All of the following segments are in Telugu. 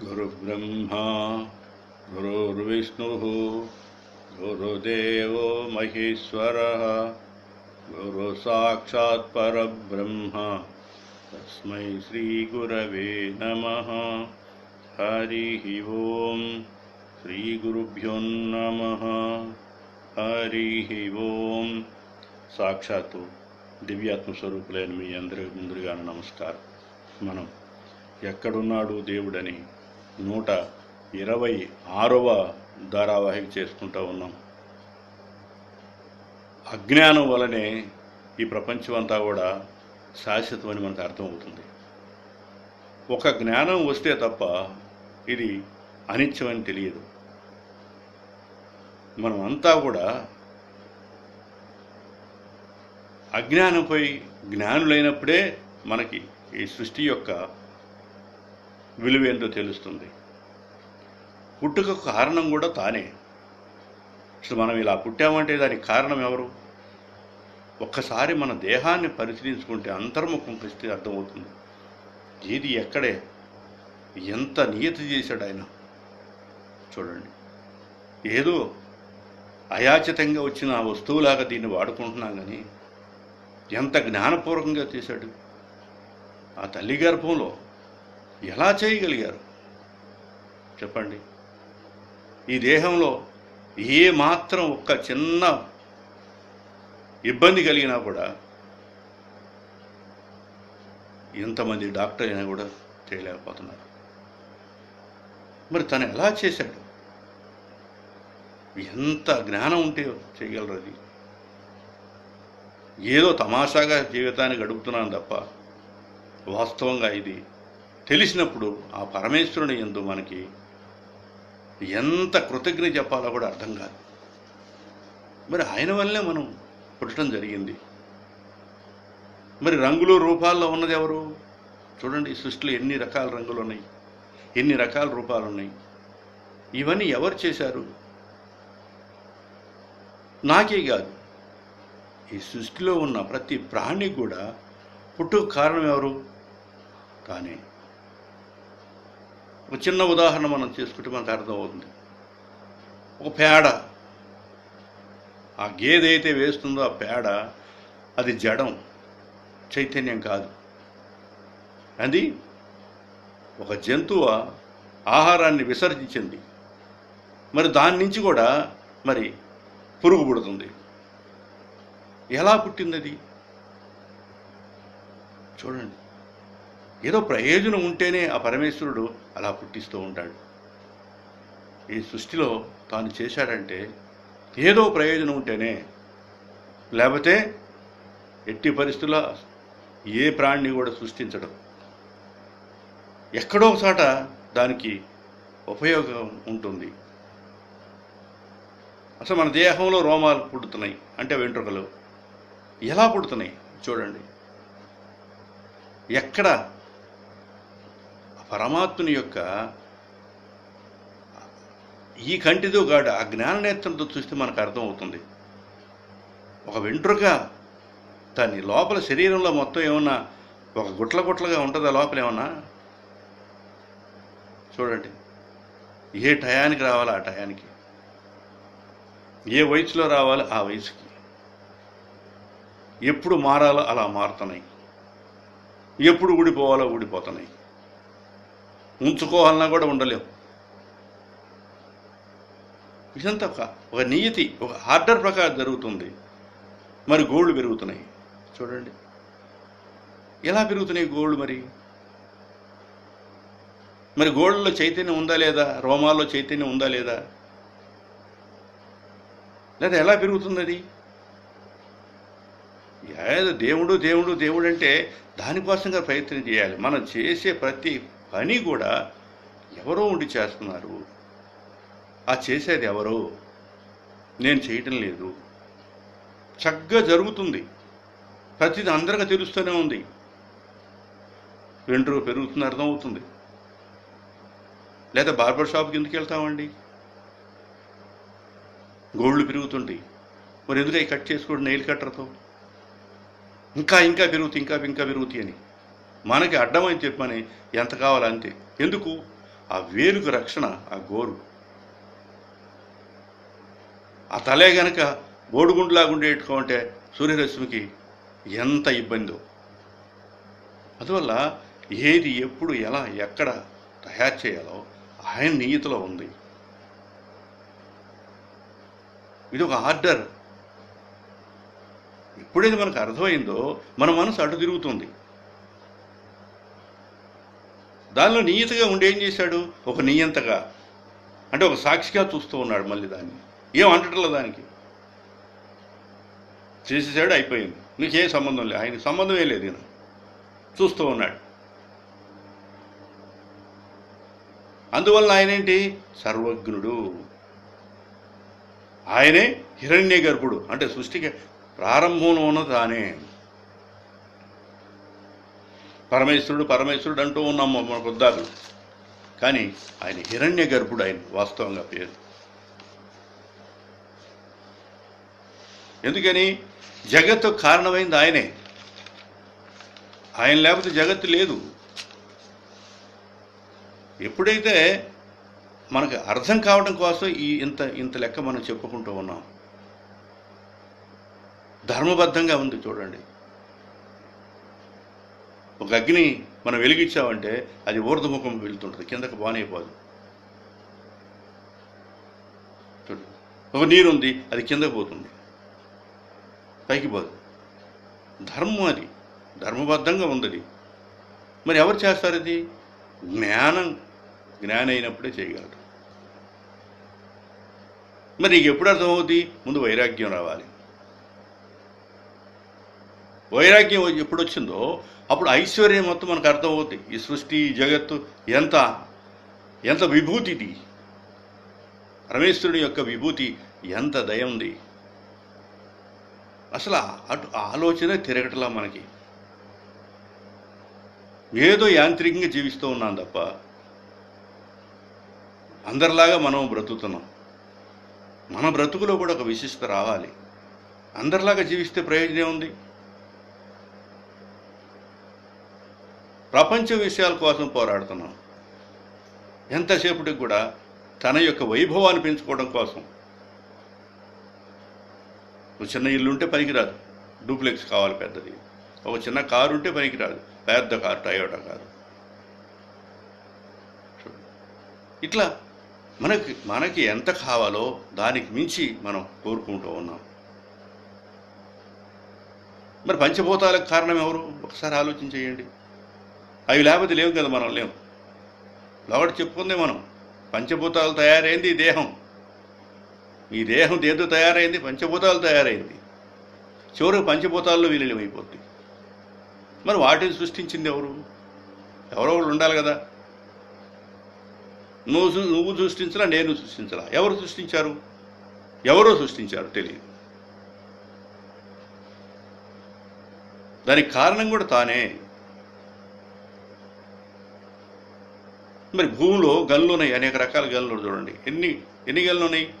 गुरुब्रह्मा गुरुर्विष्णुः गुरुदेवो महेश्वरः गुरुसाक्षात् परब्रह्म तस्मै श्रीगुरवे नमः हरिः ॐ శ్రీగురుభ్యో నమ హరి ఓం సాక్షాత్తు దివ్యాత్మ స్వరూపులైన మీ అందరికి ముందుగా నమస్కారం మనం ఎక్కడున్నాడు దేవుడని నూట ఇరవై ఆరవ ధారావాహిక చేసుకుంటూ ఉన్నాం. అజ్ఞానం వలనే ఈ ప్రపంచం అంతా కూడా శాశ్వతమని మనకు అర్థమవుతుంది. ఒక జ్ఞానం వస్తే తప్ప ఇది అనిత్యమని తెలియదు. మనం అంతా కూడా అజ్ఞానంపై జ్ఞానులైనప్పుడే మనకి ఈ సృష్టి యొక్క విలువేందో తెలుస్తుంది. పుట్టుకకు కారణం కూడా తానే. అసలు మనం ఇలా పుట్టామంటే దానికి కారణం ఎవరు? ఒక్కసారి మన దేహాన్ని పరిశీలించుకుంటే అంతర్ముఖం పరిస్థితి అర్థమవుతుంది. ఏది ఎక్కడే ఎంత నియతి చేశాడు ఆయన? చూడండి. ఏదో అయాచితంగా వచ్చిన ఆ వస్తువులాగా దీన్ని వాడుకుంటున్నాం కానీ ఎంత జ్ఞానపూర్వకంగా చేశాడు? ఆ తల్లి గర్భంలో ఎలా చేయగలిగారు? చెప్పండి. ఈ దేహంలో ఏ మాత్రం ఒక్క చిన్న ఇబ్బంది కలిగినా కూడా ఎంతమంది డాక్టర్ అయినా కూడా చేయలేకపోతున్నారు మరి తను ఎలా చేశాడు? ఎంత జ్ఞానం ఉంటే చేయగలరు అది? ఏదో తమాషాగా జీవితాన్ని గడుపుతున్నాను తప్ప వాస్తవంగా ఇది తెలిసినప్పుడు ఆ పరమేశ్వరుని ఎందు మనకి ఎంత కృతజ్ఞ చెప్పాలో కూడా అర్థం కాదు. మరి ఆయన వల్లే మనం పుట్టడం జరిగింది. మరి రంగులు రూపాల్లో ఉన్నది ఎవరు? చూడండి సృష్టిలో ఎన్ని రకాల రంగులు ఉన్నాయి? ఎన్ని రకాల రూపాలు ఉన్నాయి? ఇవన్నీ ఎవరు చేశారు? నాకే కాదు. ఈ సృష్టిలో ఉన్న ప్రతి ప్రాణి కూడా పుట్టుకు కారణం ఎవరు? కానీ ఒక చిన్న ఉదాహరణ మనం చేసుకుంటే మనకు అర్థమవుతుంది. ఒక పేడ. ఆ గేదె అయితే వేస్తుందో ఆ పేడ అది జడం చైతన్యం కాదు. అది ఒక జంతువు ఆహారాన్ని విసర్జించింది. మరి దాని నుంచి కూడా మరి పురుగు పుడుతుంది. ఎలా పుట్టింది అది చూడండి. ఏదో ప్రయోజనం ఉంటేనే ఆ పరమేశ్వరుడు అలా పుట్టిస్తూ ఉంటాడు. ఈ సృష్టిలో తాను చేశాడంటే ఏదో ప్రయోజనం ఉంటేనే లేకపోతే ఎట్టి పరిస్థితుల్లో ఏ ప్రాణిని కూడా సృష్టించడం. ఎక్కడో ఒక చోట దానికి ఉపయోగం ఉంటుంది. అసలు మన దేహంలో రోమాలు పుడుతున్నాయి అంటే వెంట్రుకలు ఎలా పుడుతున్నాయి చూడండి. ఎక్కడ పరమాత్ముని యొక్క ఈ కంటితో గాడు ఆ జ్ఞాననేత్రంతో చూస్తే మనకు అర్థమవుతుంది. ఒక వెంట్రుక దాని లోపల శరీరంలో మొత్తం ఏమన్నా ఒక గుట్ల గుట్లగా ఉంటుందా లోపల ఏమన్నా? చూడండి. ఏ టయానికి రావాలి ఆ టయానికి? ఏ వయసులో రావాలి ఆ వయసుకి? ఎప్పుడు మారాలో అలా మారుతున్నాయి. ఎప్పుడు ఊడిపోవాలో ఊడిపోతున్నాయి. ఉంచుకోవాలన్నా కూడా ఉండలేవు. ఇదంతా ఒక ఒక నియతి ఒక ఆర్డర్ ప్రకారం జరుగుతుంది. మరి గోళ్ళు పెరుగుతున్నాయి. చూడండి. ఎలా పెరుగుతున్నాయి గోళ్ళు మరి? మరి గోళ్ళలో చైతన్యం ఉందా లేదా? రోమాల్లో చైతన్యం ఉందా లేదా? లేదా ఎలా పెరుగుతుంది అది? ఏదో దేవుడు దేవుడు దేవుడు అంటే దానికోసంగా ప్రయత్నం చేయాలి. మనం చేసే ప్రతి పని కూడా ఎవరో ఉండి చేస్తున్నారు. ఆ చేసేది ఎవరో నేను చేయటం లేదు. చక్కగా జరుగుతుంది. ప్రతిది అందరికీ తెలుస్తూనే ఉంది. వెంట్రుక పెరుగుతుంది అర్థమవుతుంది. లేదా బార్బర్ షాప్కి ఎందుకు వెళ్తామండి? గోళ్ళు పెరుగుతుంది. మరి ఎందుకు అవి కట్ చేసుకోండి నెయిల్ కట్టర్తో? ఇంకా ఇంకా పెరుగుతుంది ఇంకా ఇంకా పెరుగుతాయి అని. మనకి అడ్డమని చెప్పని ఎంత కావాలో అంతే ఎందుకు? ఆ వేలుకు రక్షణ ఆ గోరు. ఆ తలే గనక బోడుగుండులాగా ఉండేట్టుకుంటే సూర్యరశ్మికి ఎంత ఇబ్బందో. అందువల్ల ఏది ఎప్పుడు ఎలా ఎక్కడ తయారు చేయాలో ఆయన నియతిలో ఉంది. ఇది ఒక ఆర్డర్. ఎప్పుడైతే మనకు అర్థమైందో మన మనసు అటు తిరుగుతుంది. దానిలో నియతగా ఉండి ఏం చేశాడు? ఒక నియంతగా అంటే ఒక సాక్షిగా చూస్తూ ఉన్నాడు మళ్ళీ దాన్ని. ఏం అంటట్లేదు దానికి? చేసేసాడు అయిపోయింది. నీకే సంబంధం లేదు ఆయనకి సంబంధమే లేదు ఈయన. చూస్తూ ఉన్నాడు. అందువలన ఆయనేంటి సర్వజ్ఞుడు. ఆయనే హిరణ్య గర్భుడు అంటే సృష్టికి ప్రారంభంలో ఉన్నది తానే పరమేశ్వరుడు పరమేశ్వరుడు అంటూ ఉన్నాం మన బుద్ధాలు. కానీ ఆయన హిరణ్య గర్భుడు ఆయన వాస్తవంగా పేరు. ఎందుకని? జగత్తు కారణమైంది ఆయనే. ఆయన లేకపోతే జగత్తు లేదు. ఎప్పుడైతే మనకు అర్థం కావడం కోసం ఈ ఇంత ఇంత లెక్క మనం చెప్పుకుంటూ ఉన్నాం. ధర్మబద్ధంగా ఉంది చూడండి. ఒక అగ్ని మనం వెలిగించామంటే అది ఊర్ధముఖం వెళ్తుంటుంది కిందకు బానైపోదు చూడండి. ఒక నీరు ఉంది అది కిందకు పోతుంది. పైకి పోదు. ధర్మం అది. ధర్మబద్ధంగా ఉంది అది మరి ఎవరు చేస్తారు ఇది? జ్ఞానం. జ్ఞానం అయినప్పుడే చేయగలరు. మరి నీకు ఎప్పుడు అర్థమవుతుంది ముందు వైరాగ్యం రావాలి. వైరాగ్యం ఎప్పుడు వచ్చిందో అప్పుడు ఐశ్వర్యం మొత్తం మనకు అర్థమవుతుంది ఈ సృష్టి జగత్తు ఎంత ఎంత విభూతి ఇది పరమేశ్వరుని యొక్క విభూతి ఎంత దయ ఉంది అసలు అటు ఆలోచన తిరగటలా మనకి. ఏదో యాంత్రికంగా జీవిస్తూ ఉన్నాం తప్ప అందరిలాగా మనం బ్రతుకుతున్నాం. మన బ్రతుకులో కూడా ఒక విశిష్టత రావాలి. అందరిలాగా జీవిస్తే ప్రయోజనం ఉంది ప్రపంచ విషయాల కోసం పోరాడుతున్నాం. ఎంతసేపటికి కూడా తన యొక్క వైభవాన్ని పెంచుకోవడం కోసం. ఒక చిన్న ఇల్లు ఉంటే పనికిరాదు. డూప్లెక్స్ కావాలి పెద్దది. ఒక చిన్న కారు ఉంటే పనికిరాదు. పెద్ద కారు టయోటా కారు. ఇట్లా మనకి మనకి ఎంత కావాలో దానికి మించి మనం కోరుకుంటూ ఉన్నాం. మరి పంచభూతాలకు కారణం ఎవరు? ఒకసారి ఆలోచన చేయండి అవి లేకపోతే లేవు కదా మనం లేవు. లోగడ చెప్పుకుంది మనం పంచభూతాలు తయారైంది ఈ దేహం. ఈ దేహం దేంతో తయారైంది? పంచభూతాలు తయారైంది. చివరికి పంచభూతాల్లో విలీనం మరి వాటిని సృష్టించింది ఎవరు? ఎవరో ఒకళ్ళు ఉండాలి కదా. నువ్వు నువ్వు సృష్టించలా నేను సృష్టించలా. ఎవరు సృష్టించారు? ఎవరో సృష్టించారు తెలియదు. దానికి కారణం కూడా తానే. మరి భూమిలో గల్లు ఉన్నాయి అనేక రకాల గల్లు చూడండి. ఎన్ని ఎన్ని గల్లు ఉన్నాయి?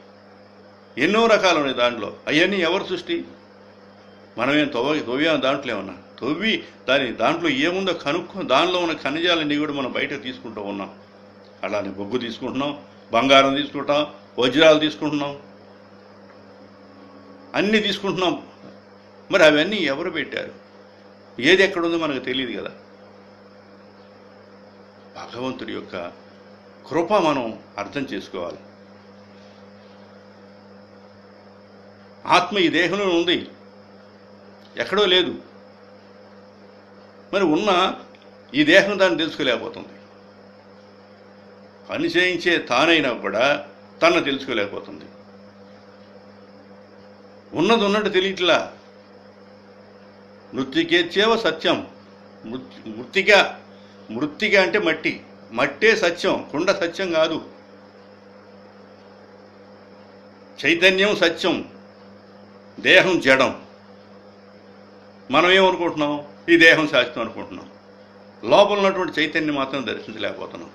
ఎన్నో రకాలు ఉన్నాయి దాంట్లో. అవన్నీ ఎవరు సృష్టి? మనమేం తవ్వ తవ్వాం దాంట్లో ఏమన్నా? తవ్వి దాని దాంట్లో ఏముందో కనుక్కో దానిలో ఉన్న ఖనిజాలన్నీ కూడా మనం బయట తీసుకుంటూ ఉన్నాం. అలానే బొగ్గు తీసుకుంటున్నాం బంగారం తీసుకుంటాం వజ్రాలు తీసుకుంటున్నాం. అన్నీ తీసుకుంటున్నాం. మరి అవన్నీ ఎవరు పెట్టారు? ఏది ఎక్కడుందో మనకు తెలియదు కదా. భగవంతుడి యొక్క కృప మనం అర్థం చేసుకోవాలి. ఆత్మ ఈ దేహంలో ఉంది. ఎక్కడో లేదు. మరి ఉన్న ఈ దేహం దాన్ని తెలుసుకోలేకపోతుంది. పని చేయించే తానైనా కూడా తన తెలుసుకోలేకపోతుంది. ఉన్నది ఉన్నట్టు తెలియట్లా. మృతికేచ్చేవ సత్యం. మృత్ మృత్తిక మృత్తిక అంటే మట్టి. మట్టే సత్యం కుండ సత్యం కాదు. చైతన్యం సత్యం దేహం జడం. మనం ఏమనుకుంటున్నాం? ఈ దేహం శాశ్వతం అనుకుంటున్నాం. లోపల ఉన్నటువంటి చైతన్యం మాత్రం దర్శించలేకపోతున్నాం.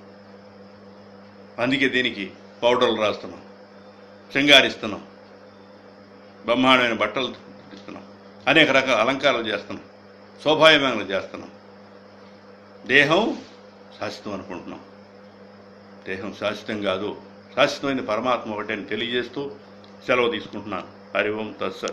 అందుకే దీనికి పౌడర్లు రాస్తున్నాం. శృంగారిస్తున్నాం. బ్రహ్మాండమైన బట్టలు ఇస్తున్నాం అనేక రకాల అలంకారాలు చేస్తున్నాం. శోభాయమానాలు చేస్తున్నాం. దేహం శాశ్వతం అనుకుంటున్నాం. దేహం శాశ్వతం కాదు శాశ్వతమైన పరమాత్మ ఒకటే అని తెలియజేస్తూ సెలవు తీసుకుంటున్నాను. హరి ఓం తత్సత్.